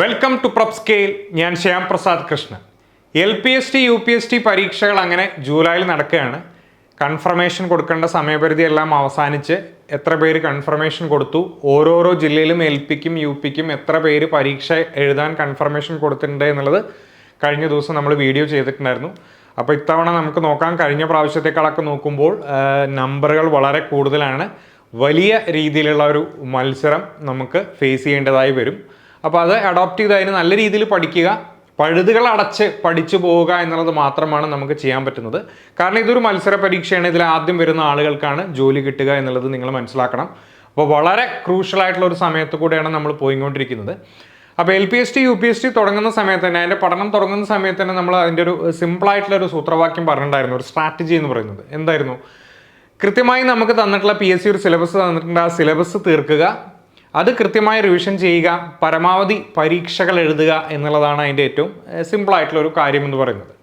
Welcome to prep scale ഞാൻ Shyam Prasad Krishnan. L P S T U P S T പരീക്ഷകൾ അങ്ങനെ ജൂലൈയിൽ നടക്കുകയാണ്. കൺഫർമേഷൻ കൊടുക്കേണ്ട സമയപരിധി എല്ലാം അവസാനിച്ച് എത്ര പേര് കൺഫർമേഷൻ കൊടുത്തു? ഓരോരോ ജില്ലയിലും എൽ പിക്കും യു പിക്കും എത്ര പേര് പരീക്ഷ എഴുതാൻ കൺഫർമേഷൻ കൊടുത്തിട്ടുണ്ട് എന്നുള്ളത് കഴിഞ്ഞ ദിവസം നമ്മൾ വീഡിയോ ചെയ്തിട്ടുണ്ടായിരുന്നു. അപ്പോൾ ഇത്തവണ നമുക്ക് നോക്കാം. കഴിഞ്ഞ പ്രാവശ്യത്തെക്കാളൊക്കെ നോക്കുമ്പോൾ നമ്പറുകൾ വളരെ കൂടുതലാണ്. വലിയ രീതിയിലുള്ള ഒരു മത്സരം നമുക്ക് ഫേസ് ചെയ്യേണ്ടതായി വരും. അപ്പോൾ അത് അഡോപ്റ്റ് ചെയ്ത് അതിന് നല്ല രീതിയിൽ പഠിക്കുക. പഴുതുകൾ അടച്ച് പഠിച്ചു പോവുക എന്നുള്ളത് മാത്രമാണ് നമുക്ക് ചെയ്യാൻ പറ്റുന്നത്. കാരണം ഇതൊരു മത്സര പരീക്ഷയാണ്. ഇതിൽ ആദ്യം വരുന്ന ആളുകൾക്കാണ് ജോലി കിട്ടുക എന്നുള്ളത് നിങ്ങൾ മനസ്സിലാക്കണം. അപ്പോൾ വളരെ ക്രൂഷ്യൽ ആയിട്ടുള്ള ഒരു സമയത്ത് കൂടെയാണ് നമ്മൾ പോയിക്കൊണ്ടിരിക്കുന്നത്. അപ്പോൾ L P S T U P S T തുടങ്ങുന്ന സമയത്ത് തന്നെ അതിന്റെ പഠനം തുടങ്ങുന്ന സമയത്ത് തന്നെ നമ്മൾ അതിന്റെ ഒരു സിമ്പിളായിട്ടുള്ള ഒരു സൂത്രവാക്യം പറഞ്ഞിട്ടുണ്ടായിരുന്നു. ഒരു സ്ട്രാറ്റജി എന്ന് പറയുന്നത്. എന്തായിരുന്നു? കൃത്യമായി നമുക്ക് തന്നിട്ടുള്ള പി എസ് സി ഒരു സിലബസ് തന്നിട്ടുണ്ട്. ആ സിലബസ് തീർക്കുക. അത് കൃത്യമായി റിവിഷൻ ചെയ്യുക പരമാവധി പരീക്ഷകൾ എഴുതുക എന്നുള്ളതാണ് അതിന്റെ ഏറ്റവും സിമ്പിളായിട്ടുള്ള ഒരു കാര്യം എന്ന് പറയുന്നത്.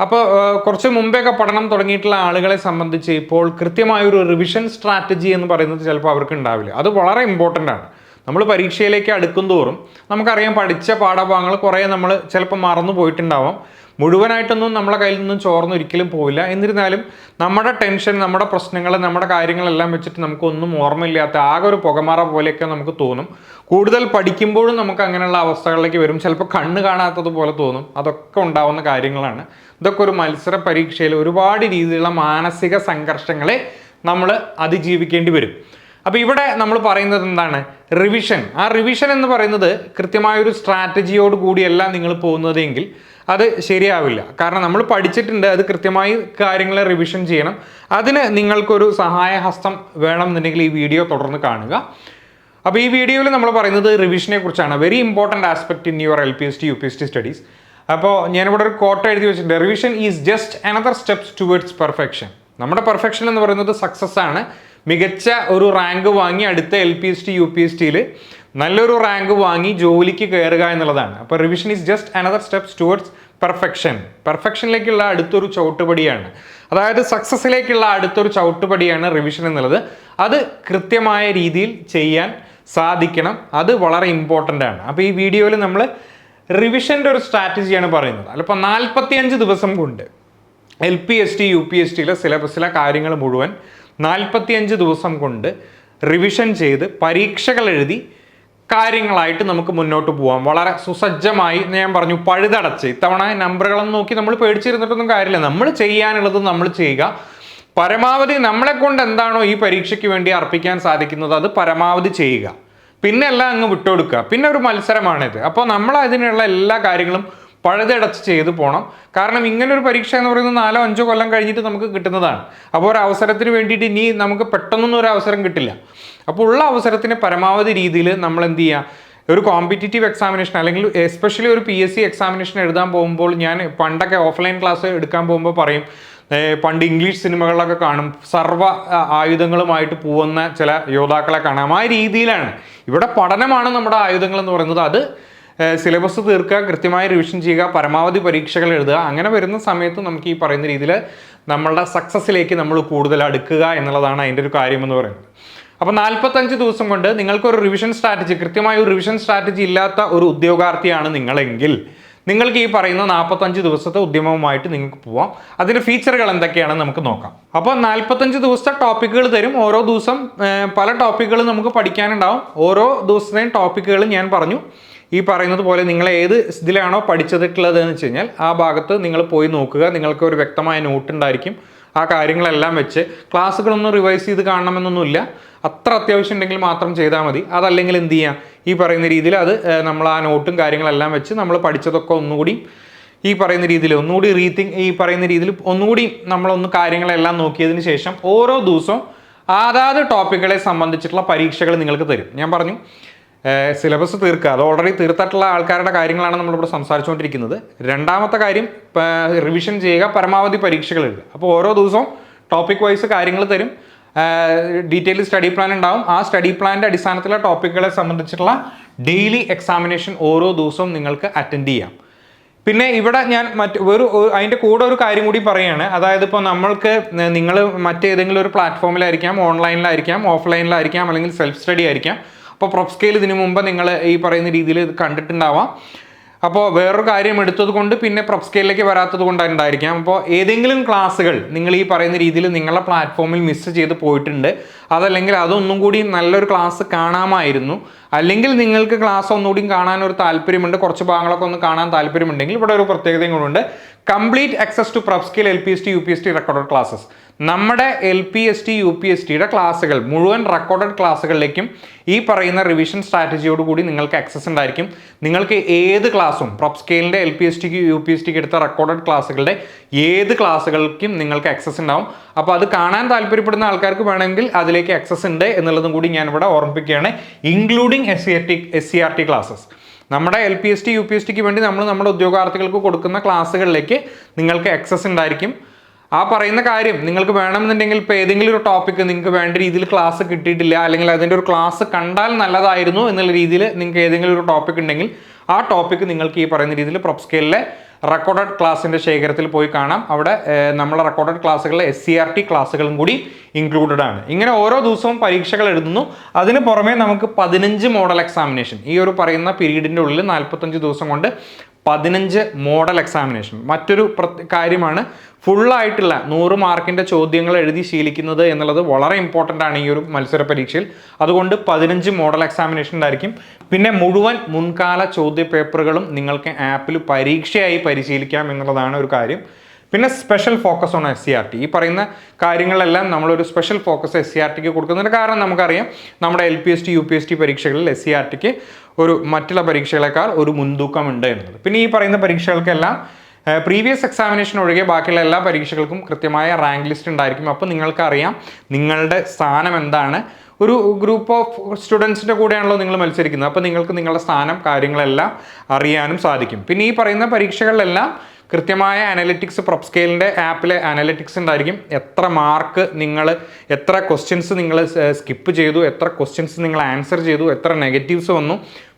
അപ്പോൾ കുറച്ച് മുമ്പേയൊക്കെ പഠനം തുടങ്ങിയിട്ടുള്ള ആളുകളെ സംബന്ധിച്ച് ഇപ്പോൾ കൃത്യമായ ഒരു റിവിഷൻ സ്ട്രാറ്റജി എന്ന് പറയുന്നത് ചിലപ്പോൾ അവർക്ക് ഉണ്ടാവില്ല. അത് വളരെ ഇമ്പോർട്ടന്റ് ആണ്. നമ്മൾ പരീക്ഷയിലേക്ക് അടുക്കും തോറും നമുക്കറിയാം പഠിച്ച പാഠഭാഗങ്ങൾ കുറേ നമ്മൾ ചിലപ്പോൾ മറന്നു പോയിട്ടുണ്ടാവാം. മുഴുവനായിട്ടൊന്നും നമ്മളെ കയ്യിൽ നിന്നും ചോർന്ന് ഒരിക്കലും പോവില്ല. എന്നിരുന്നാലും നമ്മുടെ ടെൻഷൻ നമ്മുടെ പ്രശ്നങ്ങൾ നമ്മുടെ കാര്യങ്ങളെല്ലാം വെച്ചിട്ട് നമുക്കൊന്നും ഓർമ്മയില്ലാത്ത ആകെ ഒരു പുകമാറ പോലെയൊക്കെ നമുക്ക് തോന്നും. കൂടുതൽ പഠിക്കുമ്പോഴും നമുക്ക് അങ്ങനെയുള്ള അവസ്ഥകളിലേക്ക് വരും. ചിലപ്പോൾ കണ്ണ് കാണാത്തതുപോലെ തോന്നും. അതൊക്കെ ഉണ്ടാവുന്ന കാര്യങ്ങളാണ്. ഇതൊക്കെ ഒരു മത്സര പരീക്ഷയിൽ ഒരുപാട് രീതിയിലുള്ള മാനസിക സംഘർഷങ്ങളെ നമ്മൾ അതിജീവിക്കേണ്ടി വരും. അപ്പോൾ ഇവിടെ നമ്മൾ പറയുന്നത് എന്താണ്? റിവിഷൻ ആ റിവിഷൻ എന്ന് പറയുന്നത് കൃത്യമായൊരു സ്ട്രാറ്റജിയോട് കൂടിയല്ല നിങ്ങൾ പോകുന്നതെങ്കിൽ അത് ശരിയാവില്ല. കാരണം നമ്മൾ പഠിച്ചിട്ടുണ്ട് അത് കൃത്യമായി കാര്യങ്ങളെ റിവിഷൻ ചെയ്യണം. അതിന് നിങ്ങൾക്കൊരു സഹായഹസ്തം വേണമെന്നുണ്ടെങ്കിൽ ഈ വീഡിയോ തുടർന്ന് കാണുക. അപ്പോൾ ഈ വീഡിയോയിൽ നമ്മൾ പറയുന്നത് റിവിഷനെ കുറിച്ചാണ്. Very important aspect in your L P S T U P S T studies അപ്പോൾ ഞാനിവിടെ ഒരു കോട്ട എഴുതി വെച്ചിട്ടുണ്ട്. Revision is just another steps towards perfection നമ്മുടെ പെർഫെക്ഷൻ എന്ന് പറയുന്നത് സക്സസ് ആണ്. മികച്ച ഒരു റാങ്ക് വാങ്ങി അടുത്ത L P S T U P S ടിയിൽ നല്ലൊരു റാങ്ക് വാങ്ങി ജോലിക്ക് കയറുക എന്നുള്ളതാണ്. അപ്പോൾ revision is just another steps towards perfection പെർഫെക്ഷനിലേക്കുള്ള അടുത്തൊരു ചവിട്ടുപടിയാണ്. അതായത് സക്സസ്സിലേക്കുള്ള അടുത്തൊരു ചവിട്ടുപടിയാണ് റിവിഷൻ എന്നുള്ളത്. അത് കൃത്യമായ രീതിയിൽ ചെയ്യാൻ സാധിക്കണം. അത് വളരെ ഇമ്പോർട്ടന്റ് ആണ്. അപ്പോൾ ഈ വീഡിയോയിൽ നമ്മൾ റിവിഷന്റെ ഒരു സ്ട്രാറ്റജിയാണ് പറയുന്നത്. അതിപ്പോൾ നാൽപ്പത്തിയഞ്ച് ദിവസം കൊണ്ട് L P S T U P S ടിയിലെ സിലബസിലെ കാര്യങ്ങൾ മുഴുവൻ നാൽപ്പത്തിയഞ്ച് ദിവസം കൊണ്ട് റിവിഷൻ ചെയ്ത് പരീക്ഷകൾ എഴുതി കാര്യങ്ങളായിട്ട് നമുക്ക് മുന്നോട്ട് പോവാം. വളരെ സുസജ്ജമായി ഞാൻ പറഞ്ഞു പഴുതടച്ച്. ഇത്തവണ നമ്പറുകളൊന്നും നോക്കി നമ്മൾ പേടിച്ചിരുന്നിട്ടൊന്നും കാര്യമില്ല. നമ്മൾ ചെയ്യാനുള്ളത് നമ്മൾ ചെയ്യുക. പരമാവധി നമ്മളെ കൊണ്ട് എന്താണോ ഈ പരീക്ഷയ്ക്ക് വേണ്ടി അർപ്പിക്കാൻ സാധിക്കുന്നത് അത് പരമാവധി ചെയ്യുക. പിന്നെ എല്ലാം അങ്ങ് വിട്ടുകൊടുക്കുക. പിന്നെ ഒരു മത്സരമാണിത്. അപ്പോൾ നമ്മൾ അതിനുള്ള എല്ലാ കാര്യങ്ങളും പഴുതടച്ച് ചെയ്തു പോകണം കാരണം ഇങ്ങനെ ഒരു പരീക്ഷ എന്ന് പറയുന്നത് നാലോ അഞ്ചോ കൊല്ലം കഴിഞ്ഞിട്ട് നമുക്ക് കിട്ടുന്നതാണ്. അപ്പോൾ ഒരു അവസരത്തിന് വേണ്ടിയിട്ട് ഇനി നമുക്ക് പെട്ടെന്നൊന്നും ഒരു അവസരം കിട്ടില്ല. അപ്പോൾ ഉള്ള അവസരത്തിന് പരമാവധി രീതിയിൽ നമ്മൾ എന്ത് ചെയ്യുക ഒരു കോമ്പറ്റീറ്റീവ് എക്സാമിനേഷൻ അല്ലെങ്കിൽ എസ്പെഷ്യലി ഒരു പി എസ് സി എക്സാമിനേഷൻ എഴുതാൻ പോകുമ്പോൾ ഞാൻ പണ്ടൊക്കെ ഓഫ്ലൈൻ ക്ലാസ് എടുക്കാൻ പോകുമ്പോൾ പറയും പണ്ട് ഇംഗ്ലീഷ് സിനിമകളിലൊക്കെ കാണും. സർവ ആയുധങ്ങളുമായിട്ട് പോകുന്ന ചില യോദ്ധാക്കളെ കാണാം. ആ രീതിയിലാണ്. ഇവിടെ പഠനമാണ് നമ്മുടെ ആയുധങ്ങൾ എന്ന് പറയുന്നത്. അത് സിലബസ് തീർക്കുക കൃത്യമായി റിവിഷൻ ചെയ്യുക പരമാവധി പരീക്ഷകൾ എഴുതുക അങ്ങനെ വരുന്ന സമയത്ത് നമുക്ക് ഈ പറയുന്ന രീതിയിൽ നമ്മളുടെ സക്സസ്സിലേക്ക് നമ്മൾ കൂടുതൽ അടുക്കുക എന്നുള്ളതാണ് അതിന്റെ ഒരു കാര്യം എന്ന് പറയുന്നത്. അപ്പോൾ നാൽപ്പത്തഞ്ച് ദിവസം കൊണ്ട് നിങ്ങൾക്കൊരു റിവിഷൻ സ്ട്രാറ്റജി കൃത്യമായ ഒരു റിവിഷൻ സ്ട്രാറ്റജി ഇല്ലാത്ത ഒരു ഉദ്യോഗാർത്ഥിയാണ് നിങ്ങളെങ്കിൽ നിങ്ങൾക്ക് ഈ പറയുന്ന നാൽപ്പത്തഞ്ച് ദിവസത്തെ ഉദ്യമവുമായിട്ട് നിങ്ങൾക്ക് പോവാം. അതിന്റെ ഫീച്ചറുകൾ എന്തൊക്കെയാണെന്ന് നമുക്ക് നോക്കാം. അപ്പോൾ നാൽപ്പത്തഞ്ച് ദിവസത്തെ ടോപ്പിക്കുകൾ തരും. ഓരോ ദിവസം പല ടോപ്പിക്കുകൾ നമുക്ക് പഠിക്കാനുണ്ടാവും. ഓരോ ദിവസത്തെയും ടോപ്പിക്കുകൾ ഞാൻ പറഞ്ഞു. ഈ പറയുന്നത് പോലെ നിങ്ങൾ ഏത് ഇതിലാണോ പഠിച്ചിട്ടുള്ളത് എന്ന് വെച്ച് കഴിഞ്ഞാൽ ആ ഭാഗത്ത് നിങ്ങൾ പോയി നോക്കുക. നിങ്ങൾക്ക് ഒരു വ്യക്തമായ നോട്ട് ഉണ്ടായിരിക്കും. ആ കാര്യങ്ങളെല്ലാം വെച്ച് ക്ലാസ്സുകളൊന്നും റിവൈസ് ചെയ്ത് കാണണമെന്നൊന്നുമില്ല. അത്ര അത്യാവശ്യം ഉണ്ടെങ്കിൽ മാത്രം ചെയ്താൽ മതി. അതല്ലെങ്കിൽ എന്ത് ചെയ്യാം? ഈ പറയുന്ന രീതിയിൽ അത് നമ്മൾ ആ നോട്ടും കാര്യങ്ങളെല്ലാം വെച്ച് നമ്മൾ പഠിച്ചതൊക്കെ ഒന്നുകൂടി ഈ പറയുന്ന രീതിയിൽ ഒന്നുകൂടി റീതിങ് ഈ പറയുന്ന രീതിയിൽ ഒന്നുകൂടി നമ്മളൊന്ന് കാര്യങ്ങളെല്ലാം നോക്കിയതിന് ശേഷം ഓരോ ദിവസവും അതാത് ടോപ്പിക്കുകളെ സംബന്ധിച്ചിട്ടുള്ള പരീക്ഷകൾ നിങ്ങൾക്ക് തരും. ഞാൻ പറഞ്ഞു സിലബസ് തീർക്കുക. അത് ഓൾറെഡി തീർത്തിട്ടുള്ള ആൾക്കാരുടെ കാര്യങ്ങളാണ് നമ്മളിവിടെ സംസാരിച്ചുകൊണ്ടിരിക്കുന്നത്. രണ്ടാമത്തെ കാര്യം റിവിഷൻ ചെയ്യുക പരമാവധി പരീക്ഷകൾ എഴുതുക. അപ്പോൾ ഓരോ ദിവസവും ടോപ്പിക് വൈസ് കാര്യങ്ങൾ തരും. ഡീറ്റെയിൽ സ്റ്റഡി പ്ലാൻ ഉണ്ടാവും. ആ സ്റ്റഡി പ്ലാനിന്റെ അടിസ്ഥാനത്തിലുള്ള ടോപ്പിക്കുകളെ സംബന്ധിച്ചിട്ടുള്ള ഡെയിലി എക്സാമിനേഷൻ ഓരോ ദിവസവും നിങ്ങൾക്ക് അറ്റൻഡ് ചെയ്യാം. പിന്നെ ഇവിടെ ഞാൻ മറ്റ് ഒരു അതിന്റെ കൂടെ ഒരു കാര്യം കൂടി പറയുകയാണ്. അതായത് ഇപ്പോൾ നമ്മൾക്ക് നിങ്ങൾ മറ്റേതെങ്കിലും ഒരു പ്ലാറ്റ്ഫോമിലായിരിക്കാം ഓൺലൈനിലായിരിക്കാം ഓഫ്ലൈനിലായിരിക്കാം അല്ലെങ്കിൽ സെൽഫ് സ്റ്റഡി ആയിരിക്കാം. അപ്പോൾ പ്രൊഫ് സ്കെയിൽ ഇതിനു മുമ്പ് നിങ്ങൾ ഈ പറയുന്ന രീതിയിൽ കണ്ടിട്ടുണ്ടാവാം. അപ്പോൾ വേറൊരു കാര്യം എടുത്തത് കൊണ്ട് പിന്നെ പ്രൊഫ് സ്കെയിലേക്ക് വരാത്തത് കൊണ്ടായിരിക്കാം അപ്പോൾ ഏതെങ്കിലും ക്ലാസ്സുകൾ നിങ്ങൾ ഈ പറയുന്ന രീതിയിൽ നിങ്ങളുടെ പ്ലാറ്റ്ഫോമിൽ മിസ് ചെയ്ത് പോയിട്ടുണ്ട്. അതല്ലെങ്കിൽ അതൊന്നും കൂടി നല്ലൊരു ക്ലാസ് കാണാമായിരുന്നു. അല്ലെങ്കിൽ നിങ്ങൾക്ക് ക്ലാസ് ഒന്നുകൂടി കാണാൻ ഒരു താല്പര്യമുണ്ട്. കുറച്ച് ഭാഗങ്ങളൊക്കെ ഒന്ന് കാണാൻ താല്പര്യമുണ്ടെങ്കിൽ ഇവിടെ ഒരു പ്രത്യേകതയും കൂടെ complete access to Prepscale L P S T U P S T record classes നമ്മുടെ L P S T U P S ടിയുടെ ക്ലാസ്സുകൾ മുഴുവൻ റെക്കോർഡഡ് ക്ലാസ്സുകളിലേക്കും ഈ പറയുന്ന റിവിഷൻ സ്ട്രാറ്റജിയോട് കൂടി നിങ്ങൾക്ക് ആക്സസ് ഉണ്ടായിരിക്കും. നിങ്ങൾക്ക് ഏത് ക്ലാസ്സും പ്രോപ് സ്കെയിലിന്റെ എൽ പി എസ് ടിക്ക് യു പി എസ് ടിക്ക് എടുത്ത റെക്കോർഡഡ് ക്ലാസ്സുകളുടെ ഏത് ക്ലാസ്സുകൾക്കും നിങ്ങൾക്ക് ആക്സസ് ഉണ്ടാവും. അപ്പോൾ അത് കാണാൻ താല്പര്യപ്പെടുന്ന ആൾക്കാർക്ക് വേണമെങ്കിൽ അതിലേക്ക് ആക്സസ് ഉണ്ട് എന്നുള്ളതും കൂടി ഞാൻ ഇവിടെ ഓർമ്മിപ്പിക്കുകയാണ് including S C R T S C R T classes നമ്മുടെ L P S T U P S tick വേണ്ടി നമ്മൾ നമ്മുടെ ഉദ്യോഗാർത്ഥികൾക്ക് കൊടുക്കുന്ന ക്ലാസ്സുകളിലേക്ക് നിങ്ങൾക്ക് ആക്സസ് ഉണ്ടായിരിക്കും. ആ പറയുന്ന കാര്യം നിങ്ങൾക്ക് വേണമെന്നുണ്ടെങ്കിൽ ഇപ്പോൾ ഏതെങ്കിലും ഒരു ടോപ്പിക്ക് നിങ്ങൾക്ക് വേണ്ട രീതിയിൽ ക്ലാസ് കിട്ടിയിട്ടില്ല അല്ലെങ്കിൽ അതിന്റെ ഒരു ക്ലാസ് കണ്ടാൽ നല്ലതായിരുന്നു എന്നുള്ള രീതിയിൽ നിങ്ങൾക്ക് ഏതെങ്കിലും ഒരു ടോപ്പിക് ഉണ്ടെങ്കിൽ ആ ടോപ്പിക്ക് നിങ്ങൾക്ക് ഈ പറയുന്ന രീതിയിൽ പ്രൊപ്സ്കേലിലെ റെക്കോർഡഡ് ക്ലാസ്സിന്റെ ശേഖരത്തിൽ പോയി കാണാം. അവിടെ നമ്മളെ റെക്കോർഡഡ് ക്ലാസ്സുകളിലെ എസ് സി ആർ ടി ക്ലാസ്സുകളും കൂടി ഇൻക്ലൂഡഡ് ആണ്. ഇങ്ങനെ ഓരോ ദിവസവും പരീക്ഷകൾ എഴുതുന്നു. അതിന് പുറമെ നമുക്ക് പതിനഞ്ച് മോഡൽ എക്സാമിനേഷൻ ഈ ഒരു പറയുന്ന പീരീഡിന്റെ ഉള്ളിൽ നാൽപ്പത്തഞ്ച് ദിവസം കൊണ്ട് പതിനഞ്ച് മോഡൽ എക്സാമിനേഷൻ മറ്റൊരു കാര്യമാണ് ഫുള്ളായിട്ടുള്ള നൂറ് മാർക്കിന്റെ ചോദ്യങ്ങൾ എഴുതി ശീലിക്കുന്നത് എന്നുള്ളത് വളരെ ഇമ്പോർട്ടന്റ് ആണ് ഈ ഒരു മത്സര പരീക്ഷയിൽ. അതുകൊണ്ട് പതിനഞ്ച് മോഡൽ എക്സാമിനേഷൻ ഉണ്ടായിരിക്കും. പിന്നെ മുഴുവൻ മുൻകാല ചോദ്യ പേപ്പറുകളും നിങ്ങൾക്ക് ആപ്പിൽ പരീക്ഷയായി പരിശീലിക്കാം എന്നുള്ളതാണ് ഒരു കാര്യം. പിന്നെ special focus on S C R T ഈ പറയുന്ന കാര്യങ്ങളെല്ലാം നമ്മളൊരു special focus S C R tick കൊടുക്കുന്നതിന് കാരണം നമുക്കറിയാം നമ്മുടെ L P S T U P S T പരീക്ഷകളിൽ എസ് സി ആർ ടിക്ക് ഒരു മറ്റുള്ള പരീക്ഷകളെക്കാൾ ഒരു മുൻതൂക്കമുണ്ട് എന്നുള്ളത് പിന്നെ ഈ പറയുന്ന പരീക്ഷകൾക്കെല്ലാം പ്രീവിയസ് എക്സാമിനേഷൻ ഒഴികെ ബാക്കിയുള്ള എല്ലാ പരീക്ഷകൾക്കും കൃത്യമായ റാങ്ക് ലിസ്റ്റ് ഉണ്ടായിരിക്കും. അപ്പോൾ നിങ്ങൾക്കറിയാം നിങ്ങളുടെ സ്ഥാനം എന്താണ്. ഒരു ഗ്രൂപ്പ് ഓഫ് സ്റ്റുഡൻസിന്റെ കൂടെയാണല്ലോ നിങ്ങൾ മത്സരിക്കുന്നത്. അപ്പോൾ നിങ്ങൾക്ക് നിങ്ങളുടെ സ്ഥാനം കാര്യങ്ങളെല്ലാം അറിയാനും സാധിക്കും. പിന്നെ ഈ പറയുന്ന പരീക്ഷകളിലെല്ലാം കൃത്യമായ അനലിറ്റിക്സ് പ്രൊപ് സ്കെയിലിന്റെ ആപ്പിലെ അനലിറ്റിക്സ് ഉണ്ടായിരിക്കും എത്ര മാർക്ക് നിങ്ങൾ എത്ര ക്വസ്റ്റ്യൻസ് നിങ്ങൾ സ്കിപ്പ് ചെയ്തു എത്ര ക്വസ്റ്റ്യൻസ് നിങ്ങൾ ആൻസർ ചെയ്തു എത്ര നെഗറ്റീവ്സ് വന്നു.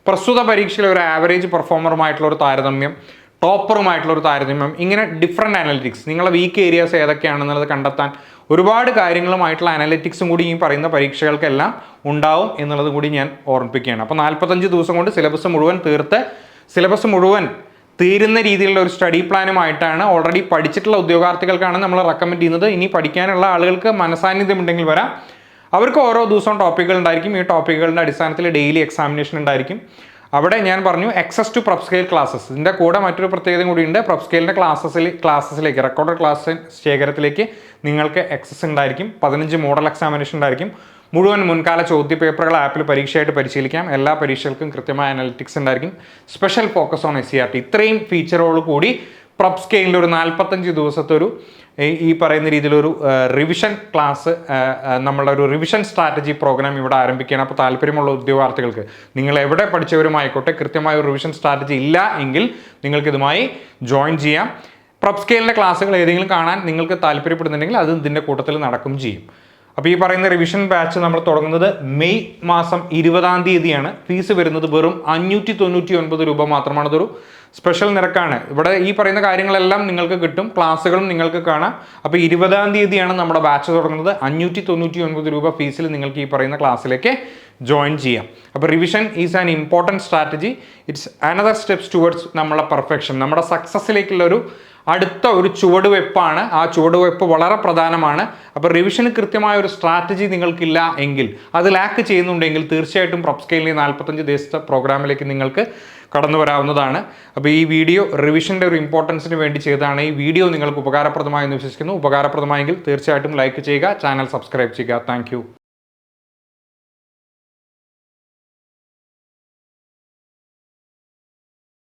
പ്രസ്തുത പരീക്ഷയിലെ ഒരു ആവറേജ് പെർഫോമറുമായിട്ടുള്ള ഒരു താരതമ്യം ടോപ്പറുമായിട്ടുള്ള ഒരു താരതമ്യം ഇങ്ങനെ ഡിഫറെന്റ് അനലിറ്റിക്സ് നിങ്ങളെ വീക്ക് ഏരിയാസ് ഏതൊക്കെയാണെന്നുള്ളത് കണ്ടെത്താൻ ഒരുപാട് കാര്യങ്ങളുമായിട്ടുള്ള അനലിറ്റിക്സും കൂടി ഈ പറയുന്ന പരീക്ഷകൾക്കെല്ലാം ഉണ്ടാവും എന്നുള്ളത് കൂടി ഞാൻ ഓർമ്മിപ്പിക്കുകയാണ്. അപ്പോൾ നാൽപ്പത്തഞ്ച് ദിവസം കൊണ്ട് സിലബസ് മുഴുവൻ തീർത്ത് സിലബസ് മുഴുവൻ തീരുന്ന രീതിയിലുള്ള ഒരു സ്റ്റഡി പ്ലാനുമായിട്ടാണ് ഓൾറെഡി പഠിച്ചിട്ടുള്ള ഉദ്യോഗാർത്ഥികൾക്കാണ് നമ്മൾ റെക്കമെൻഡ് ചെയ്യുന്നത്. ഇനി പഠിക്കാനുള്ള ആളുകൾക്ക് മനസാന്നിധ്യം ഉണ്ടെങ്കിൽ വരാം. അവർക്ക് ഓരോ ദിവസവും ടോപ്പിക്കുകൾ ഉണ്ടായിരിക്കും. ഈ ടോപ്പിക്കുകളുടെ അടിസ്ഥാനത്തിൽ ഡെയിലി എക്സാമിനേഷൻ ഉണ്ടായിരിക്കും. അവിടെ ഞാൻ പറഞ്ഞു എക്സസ് ടു സ്കെയിൽ ക്ലാസ്സസ് ഇതിന്റെ കൂടെ മറ്റൊരു പ്രത്യേകത കൂടിയുണ്ട് ഉണ്ട്. സ്കെയിലിന്റെ ക്ലാസ്സസിൽ ക്ലാസ്സസിലേക്ക് റെക്കോർഡ് ക്ലാസ് ശേഖരത്തിലേക്ക് നിങ്ങൾക്ക് എക്സസ് ഉണ്ടായിരിക്കും. പതിനഞ്ച് മോഡൽ എക്സാമിനേഷൻ ഉണ്ടായിരിക്കും. മുഴുവൻ മുൻകാല ചോദ്യ പേപ്പറുകൾ ആപ്പിൽ പരീക്ഷയായിട്ട് പരിശീലിക്കാം. എല്ലാ പരീക്ഷകൾക്കും കൃത്യമായ അനലിറ്റിക്സ് ഉണ്ടായിരിക്കും. Special focus on S C R T ഇത്രയും ഫീച്ചറോട് കൂടി പ്രപ് സ്കെയിലിൽ ഒരു നാൽപ്പത്തഞ്ച് ദിവസത്തെ ഒരു ഈ പറയുന്ന രീതിയിലൊരു റിവിഷൻ ക്ലാസ് നമ്മളുടെ ഒരു റിവിഷൻ സ്ട്രാറ്റജി പ്രോഗ്രാം ഇവിടെ ആരംഭിക്കുകയാണ്. അപ്പോൾ താല്പര്യമുള്ള ഉദ്യോഗാർത്ഥികൾക്ക് നിങ്ങൾ എവിടെ പഠിച്ചവരുമായിക്കോട്ടെ കൃത്യമായ ഒരു റിവിഷൻ സ്ട്രാറ്റജി ഇല്ല എങ്കിൽ നിങ്ങൾക്കിതുമായി ജോയിൻ ചെയ്യാം. പ്രപ് സ്കെയിലിന്റെ ക്ലാസ്സുകൾ ഏതെങ്കിലും കാണാൻ നിങ്ങൾക്ക് താല്പര്യപ്പെടുന്നുണ്ടെങ്കിൽ അത് ഇതിന്റെ കൂട്ടത്തിൽ നടക്കും ചെയ്യും. അപ്പോൾ ഈ പറയുന്ന റിവിഷൻ ബാച്ച് നമ്മൾ തുടങ്ങുന്നത് മെയ് മാസം ഇരുപതാം തീയതിയാണ്. ഫീസ് വരുന്നത് വെറും അഞ്ഞൂറ്റി തൊണ്ണൂറ്റി ഒൻപത് രൂപ മാത്രമാണ്. അതൊരു സ്പെഷ്യൽ നിരക്കാണ്. ഇവിടെ ഈ പറയുന്ന കാര്യങ്ങളെല്ലാം നിങ്ങൾക്ക് കിട്ടും. ക്ലാസ്സുകളും നിങ്ങൾക്ക് കാണാം. അപ്പോൾ ഇരുപതാം തീയതിയാണ് നമ്മുടെ ബാച്ച് തുടങ്ങുന്നത്. അഞ്ഞൂറ്റി തൊണ്ണൂറ്റി ഒൻപത് രൂപ ഫീസിൽ നിങ്ങൾക്ക് ഈ പറയുന്ന ക്ലാസ്സിലേക്ക് ജോയിൻ ചെയ്യാം. അപ്പോൾ revision is an important strategy it's another steps towards നമ്മളെ പെർഫെക്ഷൻ നമ്മുടെ സക്സസ്സിലേക്കുള്ള ഒരു അടുത്ത ഒരു ചുവടുവെപ്പാണ് ആ ചുവടുവെപ്പ് വളരെ പ്രധാനമാണ്. അപ്പോൾ റിവിഷന് കൃത്യമായ ഒരു സ്ട്രാറ്റജി നിങ്ങൾക്കില്ല എങ്കിൽ അത് ലാക്ക് ചെയ്യുന്നുണ്ടെങ്കിൽ തീർച്ചയായിട്ടും പ്രൊപ്സ്കെയിലിന്റെ നാൽപ്പത്തഞ്ച് ദിവസത്തെ പ്രോഗ്രാമിലേക്ക് നിങ്ങൾക്ക് കടന്നു വരാവുന്നതാണ്. അപ്പോൾ ഈ വീഡിയോ റിവിഷന്റെ ഒരു ഇമ്പോർട്ടൻസിന് വേണ്ടി ചെയ്തതാണ് ഈ വീഡിയോ നിങ്ങൾക്ക് ഉപകാരപ്രദമായെന്ന് വിശ്വസിക്കുന്നു. ഉപകാരപ്രദമായെങ്കിൽ തീർച്ചയായിട്ടും ലൈക്ക് ചെയ്യുക ചാനൽ സബ്സ്ക്രൈബ് ചെയ്യുക. താങ്ക്